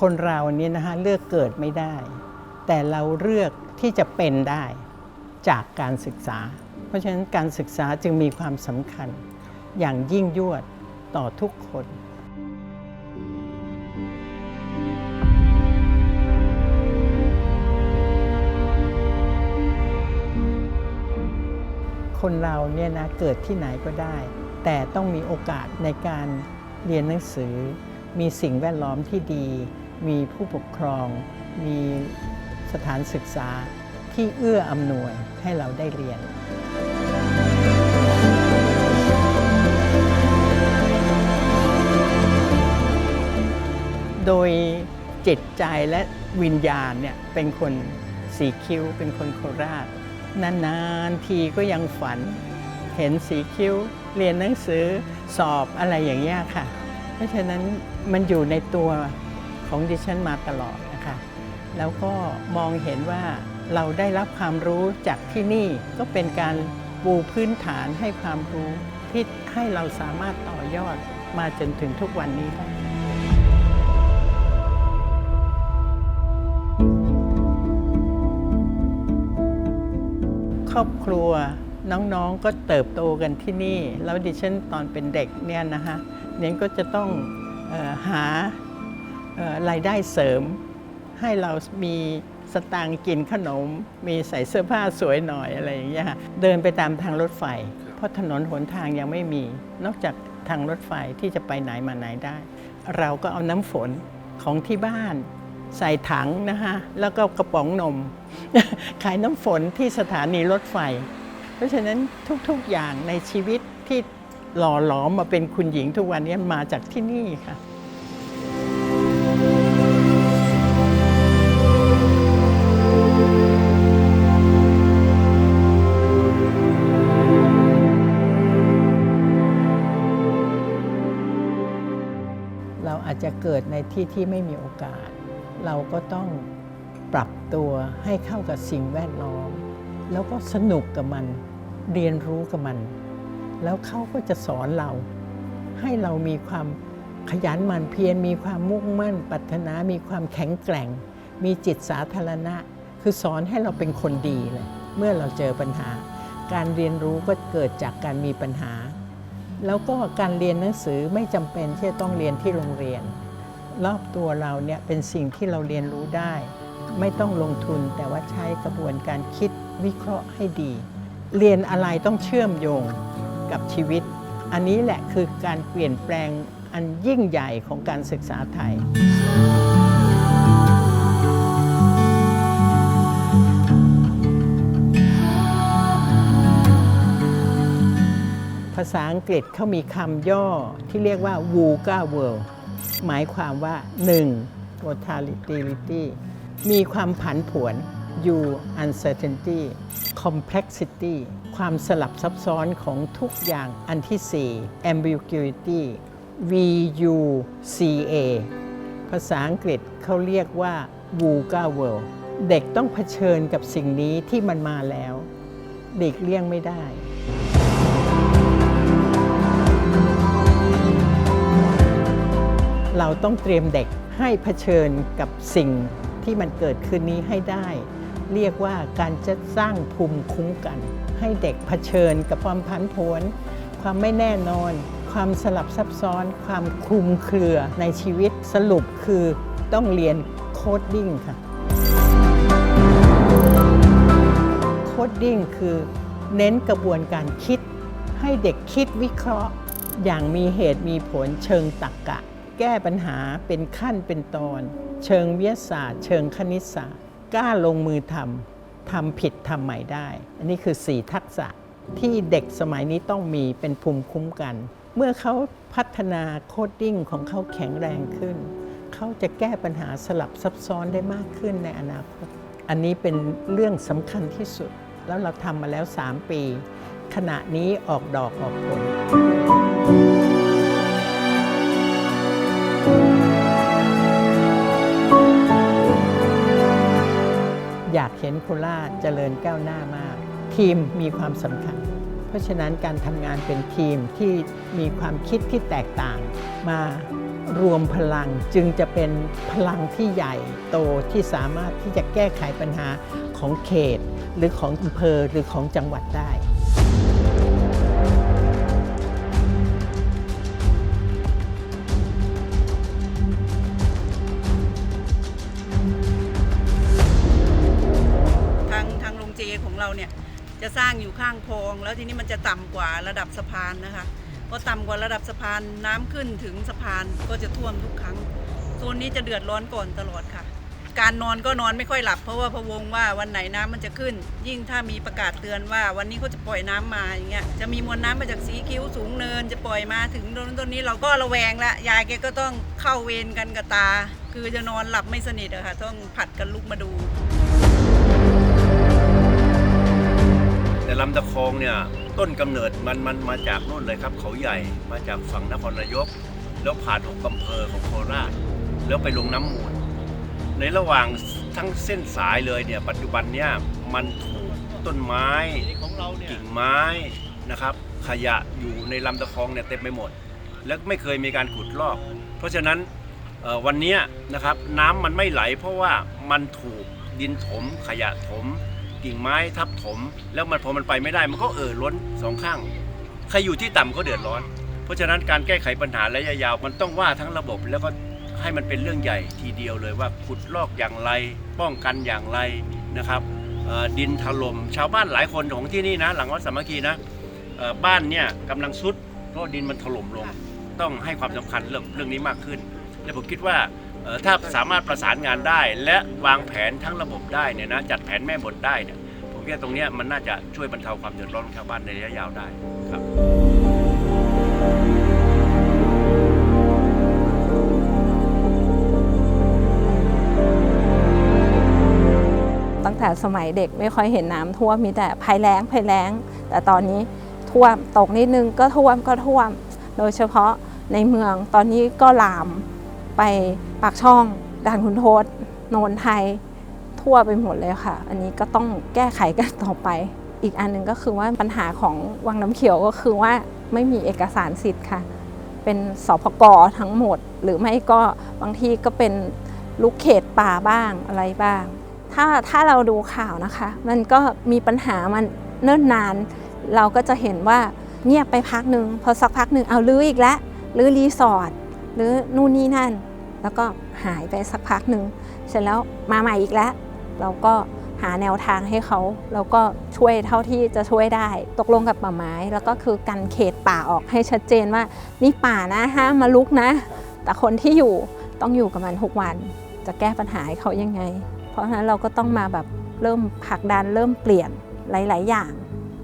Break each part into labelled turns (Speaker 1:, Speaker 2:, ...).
Speaker 1: คนเราเนี่ยนะคะเลือกเกิดไม่ได้ แต่เราเลือกที่จะเป็นได้จากการศึกษา เพราะฉะนั้นการศึกษาจึงมีความสำคัญอย่างยิ่งยวดต่อทุกคนคนเราเนี่ยนะเกิดที่ไหนก็ได้ แต่ต้องมีโอกาสในการเรียนหนังสือ มีสิ่งแวดล้อมที่ดี มีผู้ปกครอง มีสถานศึกษาที่เอื้ออำนวยให้เราได้เรียนโดยจิตใจและวิญญาณเนี่ยเป็นคนสีคิ้ว เป็นคนโคราช นานๆทีก็ยังฝัน เห็นสีคิ้ว เรียนหนังสือสอบอะไรอย่างเงี้ยค่ะ เพราะฉะนั้นมันอยู่ในตัว ของดิฉันมาตลอดนะคะแล้วก็มองเห็นว่าเราได้รับความรู้จากที่นี่ก็เป็นการปูพื้นฐานให้ความรู้ที่ให้เราสามารถต่อยอดมาจนถึงทุกวันนี้ได้ครอบครัวน้องๆก็เติบโตกันที่นี่ แล้วดิฉันตอนเป็นเด็กเนี่ยนะคะเนี่ยก็จะต้องออหา รายได้เสริม ให้เรามีสตางค์กินขนม มีใส่เสื้อผ้าสวยหน่อยอะไรอย่างเงี้ยค่ะเดินไปตามทางรถไฟ เพราะถนนหนทางยังไม่มี นอกจากทางรถไฟที่จะไปไหนมาไหนได้ เราก็เอาน้ำฝนของที่บ้านใส่ถังนะคะแล้วก็กระป๋องนม ขายน้ำฝนที่สถานีรถไฟ เพราะฉะนั้นทุกๆอย่างในชีวิตที่หล่อหลอมมาเป็นคุณหญิงทุกวันนี้มาจากที่นี่ค่ะ จะเกิดในที่ที่ไม่มีโอกาส เราก็ต้องปรับตัวให้เข้ากับสิ่งแวดล้อม แล้วก็สนุกกับมัน เรียนรู้กับมัน แล้วเขาก็จะสอนเรา ให้เรามีความขยันหมั่นเพียรมีความมุ่งมั่นปรารถนา มีความแข็งแกร่ง มีจิตสาธารณะ คือสอนให้เราเป็นคนดีเลยเมื่อเราเจอปัญหา การเรียนรู้ก็เกิดจากการมีปัญหา แล้วก็การเรียนหนังสือไม่จำเป็นที่จะต้องเรียนที่โรงเรียน รอบตัวเราเนี่ยเป็นสิ่งที่เราเรียนรู้ได้ ไม่ต้องลงทุนแต่ว่าใช้กระบวนการคิดวิเคราะห์ให้ดี เรียนอะไรต้องเชื่อมโยงกับชีวิต อันนี้แหละคือการเปลี่ยนแปลงอันยิ่งใหญ่ของการศึกษาไทย ษาอังกฤษเขามีคำย่อที่เรียกว่า VUCA World หมายความว่า 1. volatility มีความผันผวน U uncertainty complexity ความสลับซับซ้อนของทุกอย่างอันที่ 4 ambiguity VUCA ภาษาอังกฤษเขาเรียกว่า VUCA World เด็กต้องเผชิญกับสิ่งนี้ที่มันมาแล้ว เด็กเลี่ยงไม่ได้ เราต้องเตรียมเด็กให้เผชิญกับสิ่งที่มันเกิดขึ้นนี้ให้ได้ เรียกว่าการจะสร้างภูมิคุ้มกัน ให้เด็กเผชิญกับความผันผวนความไม่แน่นอน ความสลับซับซ้อน ความคลุมเครือในชีวิตสรุปคือต้องเรียนโคดดิ้งค่ะโคดดิ้งคือเน้นกระบวนการคิด ให้เด็กคิดวิเคราะห์ อย่างมีเหตุมีผลเชิงตรรกกะ แก้ปัญหาเป็นขั้นเป็นตอน เชิงวิทยาศาสตร์ เชิงคณิตศาสตร์ กล้าลงมือทำทำผิดทำใหม่ได้ อันนี้คือ 4 ทักษะที่เด็กสมัยนี้ต้องมีเป็นภูมิคุ้มกัน เมื่อเขาพัฒนาโคดดิ้งของเขาแข็งแรงขึ้น เขาจะแก้ปัญหาสลับซับซ้อนได้มากขึ้นในอนาคต อันนี้เป็นเรื่องสำคัญที่สุด แล้วเราทำมาแล้ว 3 ปี ขณะนี้ออกดอกออกผล อยากเห็นโคราชเจริญก้าวหน้ามาก ทีมมีความสำคัญ เพราะฉะนั้นการทำงานเป็นทีมที่มีความคิดที่แตกต่าง มารวมพลังจึงจะเป็นพลังที่ใหญ่โตที่สามารถที่จะแก้ไขปัญหาของเขต หรือของอำเภอหรือของจังหวัดได้
Speaker 2: สร้างอยู่ข้างคลอง แล้วทีนี้มันจะต่ำกว่าระดับสะพานนะคะพอต่ำกว่าระดับสะพานน้ำขึ้นถึงสะพานก็จะท่วมทุกครั้งโซนนี้จะเดือดร้อนก่อนตลอดค่ะ การนอนก็นอนไม่ค่อยหลับ เพราะว่าพะวงว่าวันไหนน้ำมันจะขึ้น ยิ่งถ้ามีประกาศเตือนว่าวันนี้เขาจะปล่อยน้ำมาอย่างเงี้ยจะมีมวลน้ำมาจากสีคิ้วสูงเนิน จะปล่อยมาถึงตรงนั้นนี้เราก็ระแวงละยายแกก็ต้องเข้าเวรกันกับตา คือจะนอนหลับไม่สนิทอะค่ะต้องผัดกันลุกมาดู
Speaker 3: ลำตะคองเนี่ยต้นกำเนิดมันมันมาจากนู่นเลยครับ เขาใหญ่มาจากฝั่งนครนายก แล้วผ่านหกอำเภอของโคราช แล้วไปลงน้ำมูล ในระหว่างทั้งเส้นสายเลยเนี่ยปัจจุบันเนี่ยมันถูกต้นไม้กิ่งไม้นะครับ ขยะอยู่ในลำตะคองเนี่ยเต็มไปหมด แล้วไม่เคยมีการขุดลอก เพราะฉะนั้นวันนี้นะครับน้ำมันไม่ไหล เพราะว่ามันถูกดินถมขยะถม กิ่งไม้ทับถม แล้วมันพอมันไปไม่ได้มันก็เอ่อล้นสองข้าง ใครอยู่ที่ต่ำก็เดือดร้อน เพราะฉะนั้นการแก้ไขปัญหาระยะยาวมันต้องว่าทั้งระบบแล้วก็ให้มันเป็นเรื่องใหญ่ทีเดียวเลยว่าขุดลอกอย่างไร ป้องกันอย่างไรนะครับเอ่อดินถล่มชาวบ้านหลายคนของที่นี่นะ หลังวัดสามัคคีนะเอ่อบ้านเนี่ยกำลังซุดเพราะดินมันถล่มลง ต้องให้ความสำคัญเรื่องเรื่องนี้มากขึ้น และผมคิดว่าเอ่อ ถ้าสามารถประสานงานได้ และวางแผนทั้งระบบได้เนี่ยนะจัดแผนแม่บทได้เนี่ยผมคิดว่าตรงนี้มันน่าจะช่วยบรรเทาความเดือดร้อนของชาวบ้านในระยะยาวได้ครับ
Speaker 4: ตั้งแต่สมัยเด็กไม่ค่อยเห็นน้ำท่วมมีแต่ภัยแล้งภัยแล้ง แต่ตอนนี้ท่วมตกนิดนึงก็ท่วมก็ท่วม โดยเฉพาะในเมืองตอนนี้ก็ลาม ไปปากช่องด่านคุณโทษโนนไทยทั่วไปหมดเลยค่ะ อันนี้ก็ต้องแก้ไขกันต่อไป อีกอันหนึ่งก็คือว่าปัญหาของวังน้ำเขียวก็คือว่าไม่มีเอกสารสิทธิ์ค่ะ เป็นสพกทั้งหมด หรือไม่ก็บางทีก็เป็นลูกเขตป่าบ้างอะไรบ้าง ถ้าถ้าเราดูข่าวนะคะ มันก็มีปัญหามันเนิ่นนาน เราก็จะเห็นว่าเงียบไปพักหนึ่งพอสักพักหนึ่งเอาลื้ออีกแล้วลื้อรีสอร์ทหรือนู่นนี่นั่น แล้วก็หายไปสักพักหนึ่งเสร็จแล้วมาใหม่อีกแล้ว เราก็หาแนวทางให้เขา แล้วก็ช่วยเท่าที่จะช่วยได้ ตกลงกับป่าไม้ แล้วก็คือกันเขตป่าออกให้ชัดเจนว่า นี่ป่านะห้ามมาลุกนะ แต่คนที่อยู่ต้องอยู่กับมันทุกวัน จะแก้ปัญหาให้เขายังไง เพราะฉะนั้นเราก็ต้องมาแบบเริ่มผลักดันเริ่มเปลี่ยนหลาย ๆ อย่าง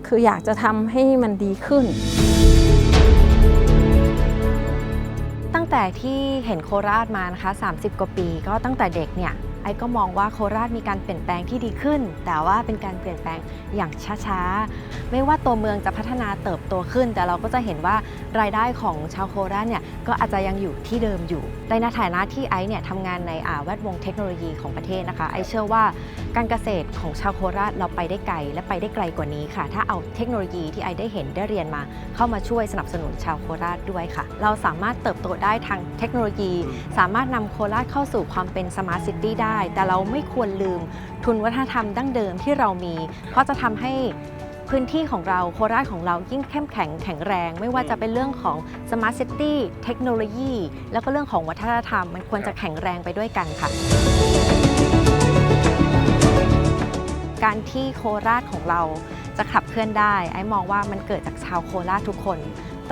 Speaker 4: คืออยากจะทำให้มันดีขึ้น
Speaker 5: ตั้งแต่ที่เห็นโคราชมานะคะ30 กว่าปี ก็ตั้งแต่เด็กเนี่ยไอ้ก็มองว่าโคราชมีการเปลี่ยนแปลงที่ดีขึ้น แต่ว่าเป็นการเปลี่ยนแปลงอย่างช้าๆ ไม่ว่าตัวเมืองจะพัฒนาเติบโตขึ้น แต่เราก็จะเห็นว่ารายได้ของชาวโคราชเนี่ยก็อาจจะยังอยู่ที่เดิมอยู่ในฐานะที่ไอ้เนี่ยทำงานในอ่าแวดวงเทคโนโลยีของประเทศนะคะ ไอ้เชื่อว่าการเกษตรของชาวโคราชเราไปได้ไกลและไปได้ไกลกว่านี้ค่ะ ถ้าเอาเทคโนโลยีที่ไอ้ได้เห็นได้เรียนมา เข้ามาช่วยสนับสนุนชาวโคราชด้วยค่ะ เราสามารถเติบโตได้ทางเทคโนโลยี สามารถนำโคราชเข้าสู่ความเป็นสมาร์ทซิตี้ได้ แต่เราไม่ควรลืมทุนวัฒนธรรมดั้งเดิมที่เรามี เพราะจะทำให้ พื้นที่ของเราโคราชของเรายิ่งเข้มแข็งแข็งแรง ไม่ว่าจะเป็นเรื่องของสมาร์ทซิตี้เทคโนโลยี แล้วก็เรื่องของวัฒนธรรม มันควรจะแข็งแรงไปด้วยกันค่ะ การที่โคราชของเราจะขับเคลื่อนได้ ไอ้มองว่ามันเกิดจากชาวโคราชทุกคน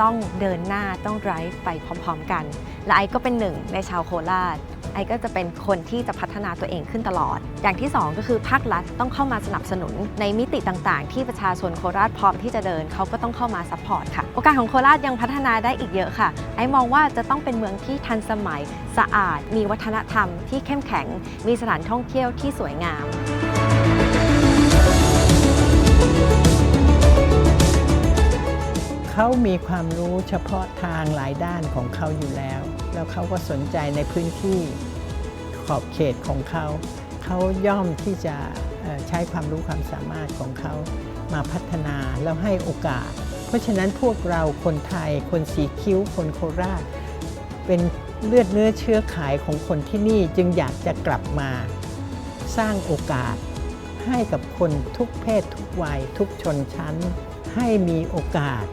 Speaker 5: ต้องเดินหน้าต้อง drive ไปพร้อม ๆ กัน และไอ้ก็เป็นหนึ่งในชาวโคราช ไอ้ก็จะเป็นคนที่จะพัฒนาตัวเองขึ้นตลอด อย่างที่ 2 ก็คือภาครัฐต้องเข้ามาสนับสนุน ในมิติต่างๆ ที่ประชาชนโคราชพร้อมที่จะเดินเขาก็ต้องเข้ามาซัพพอร์ตค่ะ โอกาสของโคราชยังพัฒนาได้อีกเยอะค่ะ ไอ้มองว่าจะต้องเป็นเมืองที่ทันสมัย สะอาด มีวัฒนธรรมที่เข้มแข็ง มีสถานท่องเที่ยวที่สวยงาม
Speaker 1: เขามีความรู้เฉพาะทางหลายด้านของเขาอยู่แล้ว แล้วเขาก็สนใจในพื้นที่ขอบเขตของเขา เขาย่อมที่จะใช้ความรู้ความสามารถของเขามาพัฒนาแล้วให้โอกาส เพราะฉะนั้นพวกเราคนไทย คนสีคิ้ว คนโคราช เป็นเลือดเนื้อเชื้อขายของคนที่นี่จึงอยากจะกลับมาสร้างโอกาสให้กับคนทุกเพศทุกวัยทุกชนชั้นให้มีโอกาส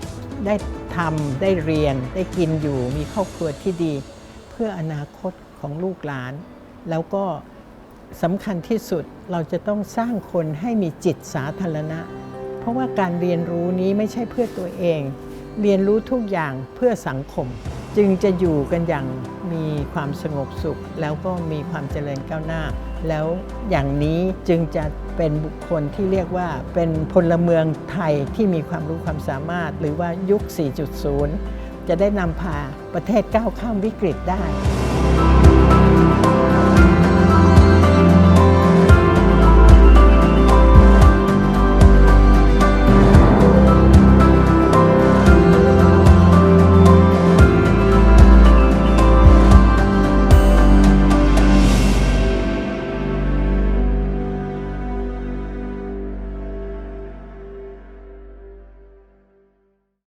Speaker 1: ได้ทำได้เรียนได้กินอยู่มีครอบครัวที่ดี เพื่ออนาคตของลูกหลาน แล้วก็สำคัญที่สุดเราจะต้องสร้างคนให้มีจิตสาธารณะ เพราะว่าการเรียนรู้นี้ไม่ใช่เพื่อตัวเอง เรียนรู้ทุกอย่างเพื่อสังคม จึงจะอยู่กันอย่าง มีความสงบสุข แล้วก็มีความเจริญก้าวหน้า แล้วอย่างนี้จึงจะเป็นบุคคลที่เรียกว่าเป็นพลเมืองไทยที่มีความรู้ความสามารถ หรือว่ายุค 4.0 จะได้นำพาประเทศก้าวข้ามวิกฤตได้